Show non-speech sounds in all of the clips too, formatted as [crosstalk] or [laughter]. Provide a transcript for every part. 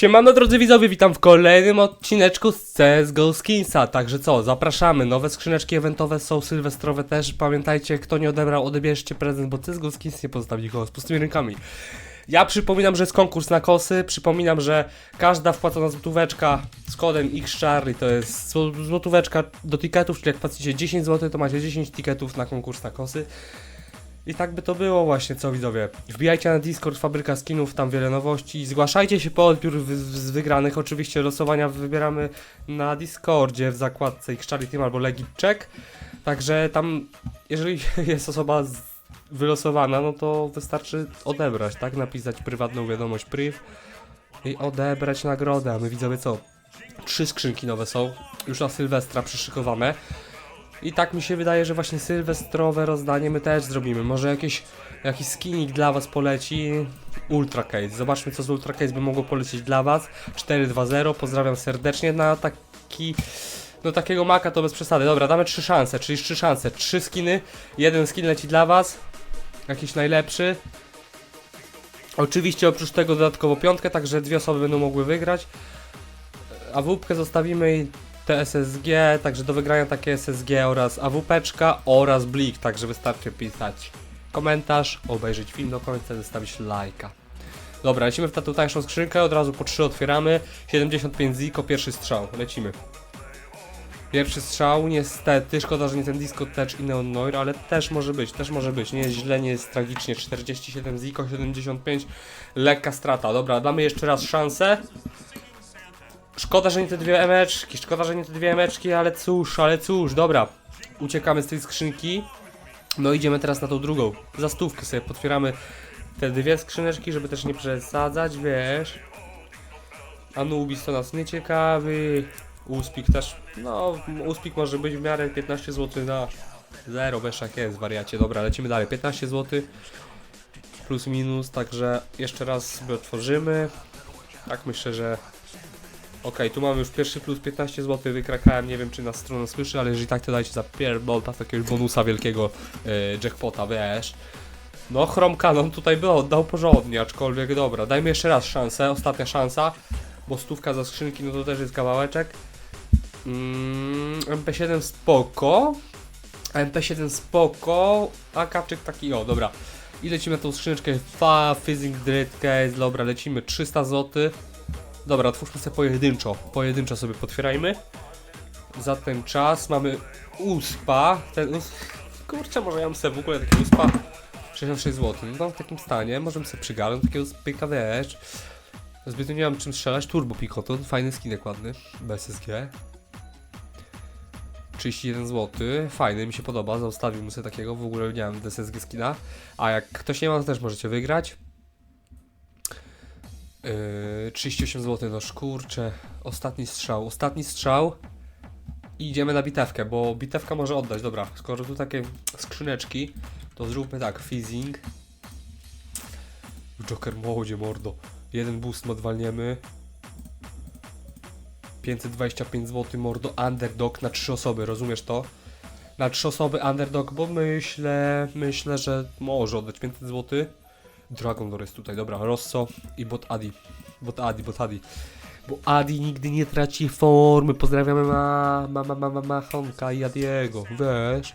Siemano drodzy widzowie, witam w kolejnym odcineczku z CSGO Skinsa. Także co, zapraszamy, nowe skrzyneczki eventowe są, sylwestrowe też. Pamiętajcie, kto nie odebrał, odbierzcie prezent, bo CSGO Skins nie pozostawi nikogo z pustymi rękami. Ja przypominam, że jest konkurs na kosy, przypominam, że każda wpłacona złotóweczka z kodem XCharlie to jest zł- złotóweczka do tiketów, czyli jak płacicie 10 zł, to macie 10 tiketów na konkurs na kosy. I tak by to było właśnie, co widzowie. Wbijajcie na Discord Fabryka Skinów, tam wiele nowości. Zgłaszajcie się po odbiór wy- z wygranych. Oczywiście losowania wybieramy na Discordzie w zakładce Xcharlie Team albo Legit Check. Także tam, jeżeli [laughs] jest osoba wylosowana, no to wystarczy odebrać, tak? Napisać prywatną wiadomość priv i odebrać nagrodę. A my widzowie co? Trzy skrzynki nowe są, już na Sylwestra przyszykowane. I tak mi się wydaje, że właśnie sylwestrowe rozdanie my też zrobimy. Może jakieś, jakiś skinik dla was poleci. Ultra Case. Zobaczmy co z Ultra Case by mogło polecieć dla was. 4-2-0. Pozdrawiam serdecznie na taki... No takiego maka to bez przesady. Dobra, damy trzy szanse, czyli trzy szanse. Trzy skiny. Jeden skin leci dla was. Jakiś najlepszy. Oczywiście oprócz tego dodatkowo piątkę, także dwie osoby będą mogły wygrać. A wódkę zostawimy i te SSG, także do wygrania takie SSG oraz AWP-czka oraz Blik, także wystarczy pisać komentarz, obejrzeć film do końca, zostawić lajka. Dobra, lecimy w ta tutejszą skrzynkę, od razu po 3 otwieramy. 75 ziko, pierwszy strzał, lecimy. Pierwszy strzał, niestety, szkoda, że nie ten Disco Touch i Neon Noir, ale też może być, też może być, nie jest źle, nie jest tragicznie. 47 ziko, 75, lekka strata. Dobra, damy jeszcze raz szansę. Szkoda, że nie te dwie emeczki, szkoda, że nie te dwie emeczki, ale cóż, ale cóż, dobra. Uciekamy z tej skrzynki. No idziemy teraz na tą drugą. Za stówkę sobie potwieramy te dwie skrzyneczki, żeby też nie przesadzać, wiesz. Anubis to nas nie ciekawi. Uspik też, no, Uspik może być w miarę 15 zł na zero, bez jak jest, wariacie. Dobra, lecimy dalej. 15 zł plus minus, także jeszcze raz sobie otworzymy. Tak myślę, że Okej, tu mamy już pierwszy plus 15 zł, wykrakałem, nie wiem czy nas strona słyszy, ale jeżeli tak to dajcie za pierdolta takiego bonusa wielkiego e, jackpota, wiesz. No Chrome Canon tutaj by oddał porządnie, aczkolwiek dobra, dajmy jeszcze raz szansę, ostatnia szansa, bo stówka za skrzynki, no to też jest kawałeczek. Mm, MP7 spoko, MP7 spoko, a kapczyk taki, o dobra. I lecimy na tą skrzyneczkę, fa, Fizzing Dread Case, dobra, lecimy 300 zł. Dobra, otwórzmy sobie pojedynczo. Pojedynczo sobie potwierajmy. Za ten czas mamy uspa. Ten us... Kurczę, może ja bym sobie w ogóle takiego uspa 66 zł. No w takim stanie. Możemy sobie przygarnąć takiego spyka, wiesz. Zbytnio nie mam czym strzelać. Turbo Picoton. Fajny skinek ładny. BSSG. 31 zł. Fajny, mi się podoba. Zostawiłbym sobie takiego. W ogóle nie mam DSSG skina. A jak ktoś nie ma, to też możecie wygrać. Yy, 38 zł, no szkurcze. Ostatni strzał, ostatni strzał. I idziemy na bitewkę, bo bitewka może oddać. Dobra, skoro tu takie skrzyneczki, to zróbmy tak, fizzing. Joker młodzie, mordo. Jeden boost odwalniemy. 525 zł, mordo. Underdog na 3 osoby, rozumiesz to? Na 3 osoby underdog, bo myślę, myślę, że może oddać 500 zł. Dragon Lore jest tutaj, dobra, Rosso i Bot Adi. Bot Adi, Bot Adi. Bo Adi nigdy nie traci formy. Pozdrawiamy ma, ma, ma, ma, ma, ma Honka i Adiego, wiesz.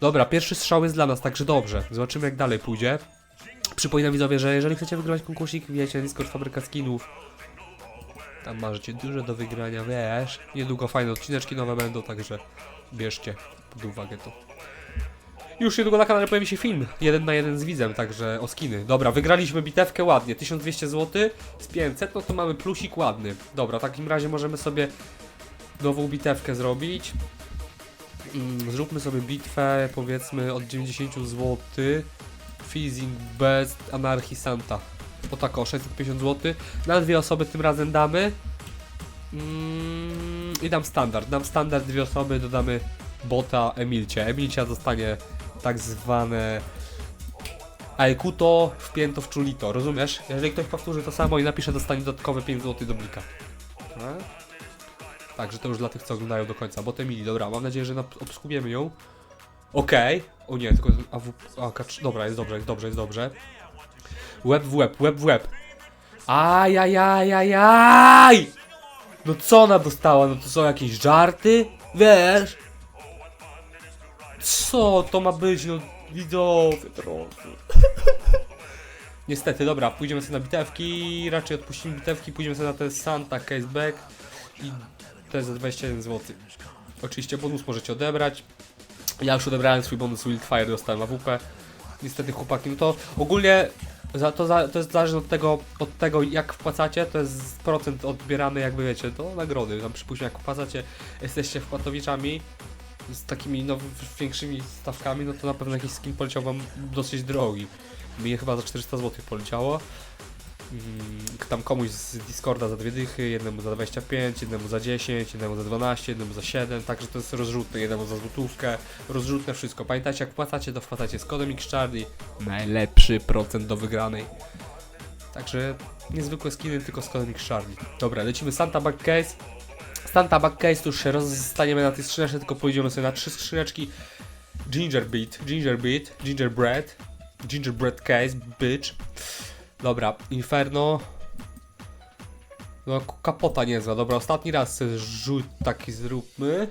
Dobra, pierwszy strzał jest dla nas, także dobrze. Zobaczymy jak dalej pójdzie. Przypominam widzowie, że jeżeli chcecie wygrać konkursik, na Discord Fabryka Skinów. Tam macie dużo do wygrania, wiesz. Niedługo fajne odcineczki nowe będą, także bierzcie pod uwagę to. Już niedługo na kanale pojawi się film, jeden na jeden z widzem, także o skiny. Dobra, wygraliśmy bitewkę ładnie, 1200 zł z 500, no to mamy plusik ładny. Dobra, w takim razie możemy sobie nową bitewkę zrobić. Mm, Zróbmy sobie bitwę, powiedzmy, od 90 zł Fizzing Best Anarchy Santa. O tak, o 650 zł. Na dwie osoby tym razem damy. Mm, I dam standard. Dam standard dwie osoby, dodamy bota Emilcie. Emilcia dostanie tak zwane Aekuto wpięto w czulito, rozumiesz? Jeżeli ktoś powtórzy to samo i napisze, dostanie dodatkowe 5 zł do blika. No. Także to już dla tych, co oglądają do końca. Bot Emilii, dobra, mam nadzieję, że obsługujemy ją. Okej. O nie, tylko AW... A, kacz... Dobra, jest dobrze, jest dobrze, jest dobrze. Łeb w łeb, łeb w łeb. Ajajajajaj! No co ona dostała? No to są jakieś żarty? Wiesz? Co to ma być? No widzowie trochę. [laughs] Niestety, dobra, pójdziemy sobie na bitewki, raczej odpuścimy bitewki, pójdziemy sobie na ten Santa Caseback i to jest za 21 zł. Oczywiście bonus możecie odebrać. Ja już odebrałem swój bonus Wildfire, dostałem AWP. Niestety chłopaki, no to ogólnie za, to, za, to jest zależne od tego, od tego jak wpłacacie, to jest procent odbierany jakby wiecie, do nagrody. Tam przypuśćmy jak wpłacacie, jesteście wpłatowiczami z takimi no, w- większymi stawkami, no to na pewno jakiś skin poleciał wam dosyć drogi. Mnie chyba za 400 zł poleciało. Mm, Tam komuś z Discorda za dwie dychy, jednemu za 25, jednemu za 10, jednemu za 12, jednemu za 7, także to jest rozrzutne, jednemu za złotówkę, rozrzutne wszystko. Pamiętajcie, jak wpłacacie, to wpłacacie z kodem XCharlie, najlepszy procent do wygranej. Także niezwykłe skiny, tylko z kodem XCharlie. Dobra, lecimy Santa Bug Case. Santa Bug Case, to już się rozstaniemy na tej skrzyneczce, tylko pójdziemy sobie na trzy skrzyneczki. Ginger Beat, Ginger Beat, Gingerbread, Gingerbread Case, bitch. Dobra, Inferno. No, kapota niezła. Dobra, ostatni raz rzut taki zróbmy.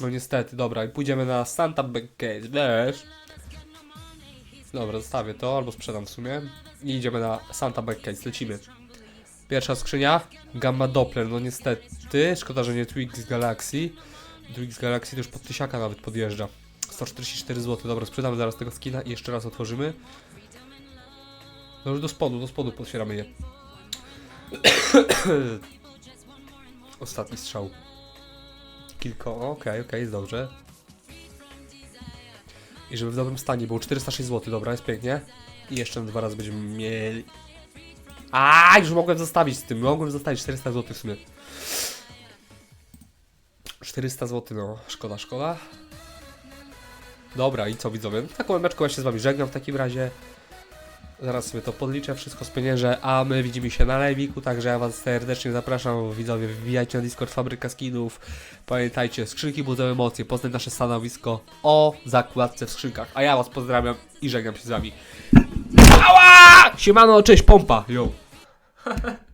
No niestety, dobra, i pójdziemy na Santa Bug Case, wiesz. Dobra, zostawię to, albo sprzedam w sumie. I idziemy na Santa Bug Case, lecimy. Pierwsza skrzynia, Gamma Doppler, no niestety, szkoda, że nie Twix Galaxy. Twix Galaxy to już pod tysiaka nawet podjeżdża. 144 zł, dobra, sprzedamy zaraz tego skina i jeszcze raz otworzymy. No już do spodu, do spodu potwieramy je. [coughs] Ostatni strzał. Kilka, okej, okej, jest dobrze. I żeby w dobrym stanie, było 406 zł, dobra, jest pięknie. I jeszcze dwa razy będziemy mieli. A, już mogłem zostawić z tym, mogłem zostawić 400 zł w sumie. 400 zł, no, szkoda, szkoda. Dobra, i co widzowie? Taką meczką ja się z wami żegnam w takim razie. Zaraz sobie to podliczę, wszystko spieniężę, a my widzimy się na live'iku, także ja was serdecznie zapraszam, widzowie, wbijajcie na Discord Fabryka Skinów. Pamiętajcie, skrzynki budzą emocje, poznaj nasze stanowisko o zakładce w skrzynkach. A ja was pozdrawiam i żegnam się z wami. Ała! Siemano, cześć, pompa! Yo. [laughs]